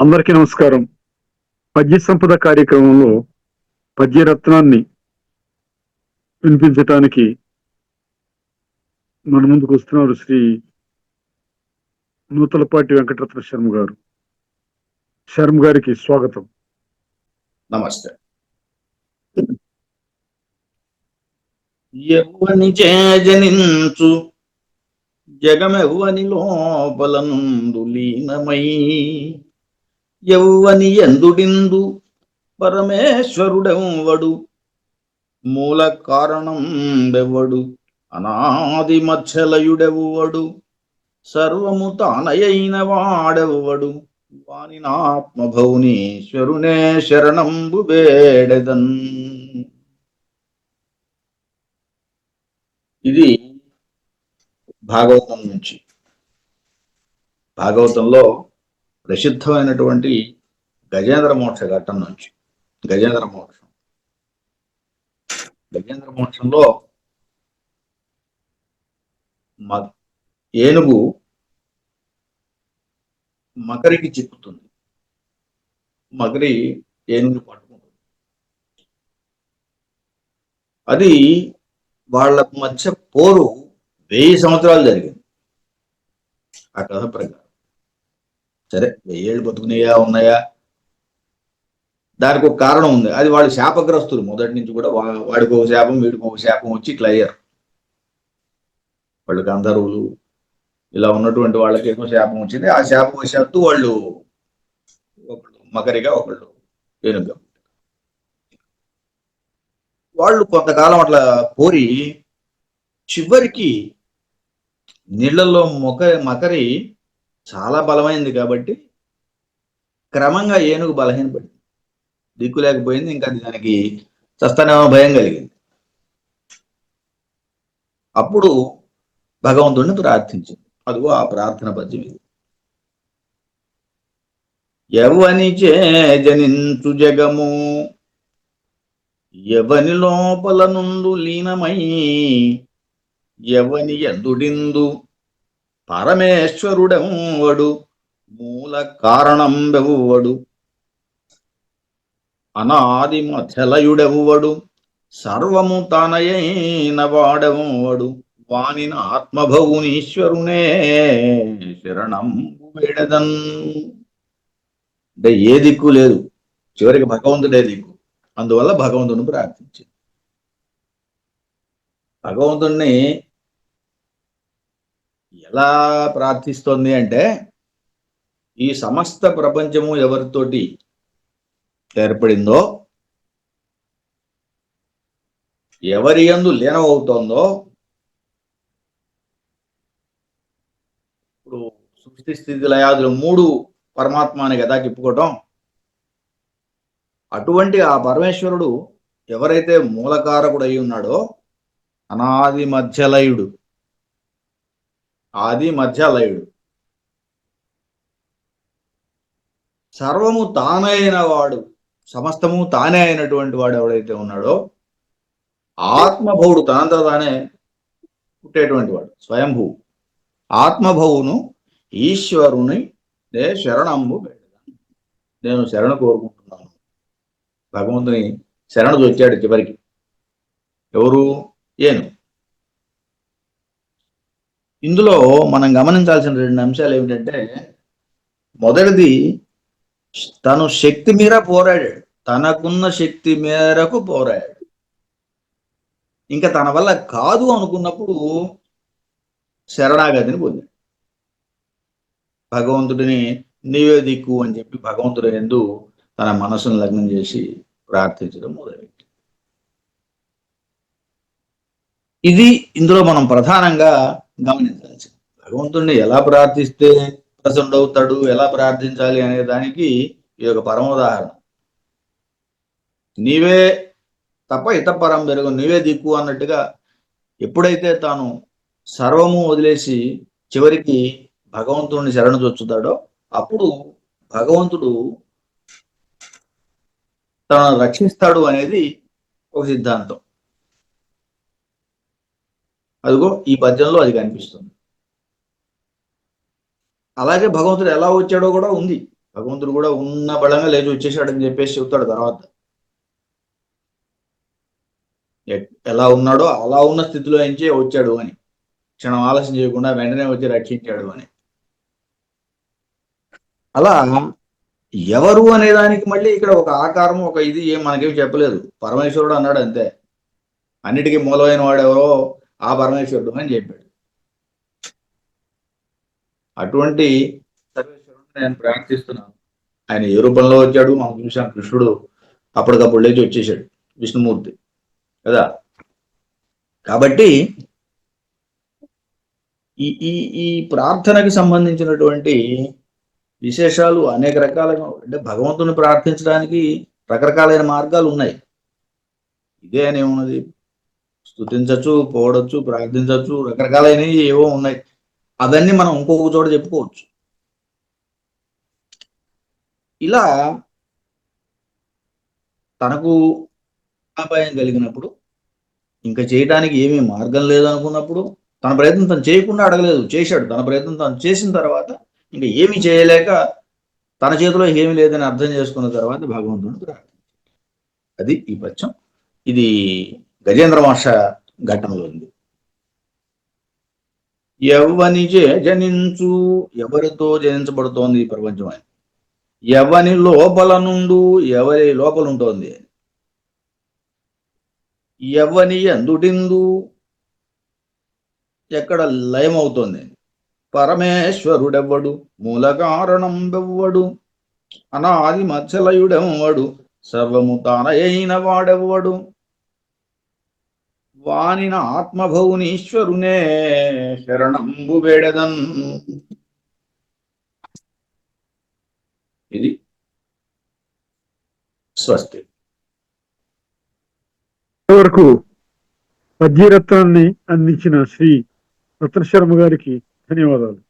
అందరికీ నమస్కారం. పద్య సంపద కార్యక్రమంలో పద్యరత్నాన్ని వినిపించటానికి మన ముందుకు వస్తున్నారు శ్రీ నూతలపాటి వెంకటరత్న శర్మ గారు. శర్మ గారికి స్వాగతం. నమస్తే. ఎవ్వని చేజనించు జగమెవ్వని లోపల నుండు లీనమై ఎవ్వని ఎందుడిందు పరమేశ్వరుడెవ్వడు? మూల కారణం బెవ్వడు అనాది మచ్చలయుడెవ్వడు సర్వము తానయైన వాడెవ్వడు వాని ఆత్మభౌనీశ్వరునే శరణంబు వేడెదన్. ఇది భాగవతం నుంచి. భాగవతంలో ప్రసిద్ధమైనటువంటి గజేంద్ర మోక్ష ఘట్టం నుంచి. గజేంద్ర మోక్షం. గజేంద్ర మోక్షంలో ఏనుగు మకరికి చిక్కుతుంది. మకరి ఏనుగుని పట్టుకుంటుంది. అది వాళ్ళ మధ్య పోరు వెయ్యి సంవత్సరాలు జరిగింది. ఆ కథ ప్రకారం. సరే వెయ్యేళ్ళు బతుకునేయా ఉన్నాయా? దానికి ఒక కారణం ఉంది. అది వాళ్ళు శాపగ్రస్తులు. మొదటి నుంచి కూడా వాడికి ఒక శాపం వీడికి ఒక శాపం వచ్చి ఇట్లా అయ్యారు వాళ్ళు గంధర్వులు. ఇలా ఉన్నటువంటి వాళ్ళకి ఏదో శాపం వచ్చింది. ఆ శాపవశాత్తు వాళ్ళు ఒకళ్ళు మకరిగా ఒకళ్ళు ఏనుగా వాళ్ళు కొంతకాలం అట్లా పోరి చివరికి నీళ్ళల్లో మొక మకరి చాలా బలమైంది కాబట్టి క్రమంగా ఏనుగు బలహీనపడింది. దిక్కు లేకపోయింది ఇంకా అది దానికి చస్తానేమో భయం కలిగింది. అప్పుడు భగవంతుడిని ప్రార్థించింది. అదిగో ఆ ప్రార్థన పద్యం ఇది. ఎవని చే జనించు జగము ఎవని లోపల నుండు లీనమై ఎవని ఎందుడిందు పరమేశ్వరుడెవ్వడు మూల కారణం వెవ్వడు అనాది మథలయుడెవ్వడు సర్వము తనయైన వాడెవ్వడు. వానిన ఆత్మభౌనీశ్వరునే శరణం అంటే ఏ దిక్కు లేదు. చివరికి భగవంతుడే దిక్కు. అందువల్ల భగవంతుని ప్రార్థించింది భగవంతుణ్ణి ఎలా ప్రార్థిస్తోంది అంటే ఈ సమస్త ప్రపంచము ఎవరితోటి ఏర్పడిందో ఎవరి ఎందు లీనమవుతోందో ఇప్పుడు సృష్టి స్థితి లయాదులు మూడు పరమాత్మాని కదా చెప్పుకోవటం. అటువంటి ఆ పరమేశ్వరుడు ఎవరైతే మూలకారకుడు అయి ఉన్నాడో అనాది మధ్యలయుడు. ఆది మధ్యలయుడు. సర్వము తానైన వాడు సమస్తము తానే అయినటువంటి వాడు ఎవడైతే ఉన్నాడో ఆత్మభవుడు తనంతా తానే పుట్టేటువంటి వాడు స్వయంభూ. ఆత్మభవును ఈశ్వరుని నే శరణంబు పెడదాను నేను శరణ కోరుకుంటున్నాను. భగవంతుని శరణు వచ్చాడు చివరికి. ఎవరు? ఏను. ఇందులో మనం గమనించాల్సిన రెండు అంశాలు ఏమిటంటే మొదటిది తను శక్తి మీద పోరాడాడు. తనకున్న శక్తి మేరకు పోరాడాడు. ఇంకా తన వల్ల కాదు అనుకున్నప్పుడు శరణాగతిని పొందాడు. భగవంతుడిని నీవే దిక్కు అని చెప్పి భగవంతుడు ఎందు తన మనసును లగ్నం చేసి ప్రార్థించడం మొదలుపెట్టి ఇది ఇందులో మనం ప్రధానంగా గమనించాల్సి భగవంతుడిని ఎలా ప్రార్థిస్తే ప్రసన్నుడవుతాడు ఎలా ప్రార్థించాలి అనే దానికి ఈ యొక్క పరమ ఉదాహరణ నీవే తప్ప ఇతపరం పెరుగు నీవే దిక్కు అన్నట్టుగా ఎప్పుడైతే తాను సర్వము వదిలేసి చివరికి భగవంతుడిని శరణు చొచ్చుతాడో అప్పుడు భగవంతుడు తనను రక్షిస్తాడు అనేది ఒక సిద్ధాంతం. అదిగో ఈ పద్యంలో అది కనిపిస్తుంది. అలాగే భగవంతుడు ఎలా వచ్చాడో కూడా ఉంది. భగవంతుడు కూడా ఉన్న బలంగా లేచి వచ్చేసాడని చెప్పేసి చెబుతాడు తర్వాత. ఎ- ఎలా ఉన్నాడో అలా ఉన్న స్థితిలో నుంచి వచ్చాడు అని. క్షణం ఆలస్యం చేయకుండా వెంటనే వచ్చి రక్షించాడు అని. అలా ఎవరు అనే దానికి మళ్ళీ ఇక్కడ ఒక ఆకారం ఒక ఇది ఏం మనకేం చెప్పలేదు. పరమేశ్వరుడు అన్నాడు అంతే. అన్నిటికీ మూలమైన వాడు ఎవరో ఆ పరమేశ్వరుడు అని చెప్పాడు. అటువంటి సర్వేశ్వరుడు నేను ప్రార్థిస్తున్నాను. ఆయన ఏ రూపంలో వచ్చాడు? మనం చూసాం కృష్ణుడు అప్పటికప్పుడు లేచి వచ్చేసాడు విష్ణుమూర్తి. కదా? కాబట్టి ఈ ఈ ఈ ప్రార్థనకి సంబంధించినటువంటి విశేషాలు అనేక రకాలుగా అంటే భగవంతుని ప్రార్థించడానికి రకరకాలైన మార్గాలు ఉన్నాయి. ఇదే అని స్థుతించచ్చు స్తుతించచ్చు పోవడచ్చు ప్రార్థించవచ్చు రకరకాలైనవి ఏవో ఉన్నాయి. అవన్నీ మనం ఇంకొక చోట చెప్పుకోవచ్చు. ఇలా తనకు అపాయం కలిగినప్పుడు ఇంకా చేయడానికి ఏమీ మార్గం లేదనుకున్నప్పుడు తన ప్రయత్నం తను చేయకుండా అడగలేదు చేశాడు. తన ప్రయత్నం తను చేసిన తర్వాత ఇంకా ఏమీ చేయలేక తన చేతిలో ఏమీ లేదని అర్థం చేసుకున్న తర్వాత భగవంతుని ప్రార్థించాడు. అది ఈ పద్యం ఇది గజేంద్ర మహర్ష ఘటనలో ఉంది. ఎవనిచే జనించు ఎవరితో జనించబడుతోంది ఈ ప్రపంచం అని. ఎవని లోపల నుండు ఎవరి లోపల ఉంటోంది. ఎవని ఎందుటిందు ఎక్కడ లయమవుతోంది. పరమేశ్వరుడెవ్వడు మూల కారణం బెవ్వడు అనాది మత్స్యలయుడెవ్వడు సర్వము తానయైన వాడెవ్వడు. వానిన ఆత్మభౌనీశ్వరునే శరణంబు వేడదన్. ఇది స్వస్తి. వరకు పద్యరత్నాన్ని అందించిన శ్రీ రత్న శర్మ గారికి ధన్యవాదాలు.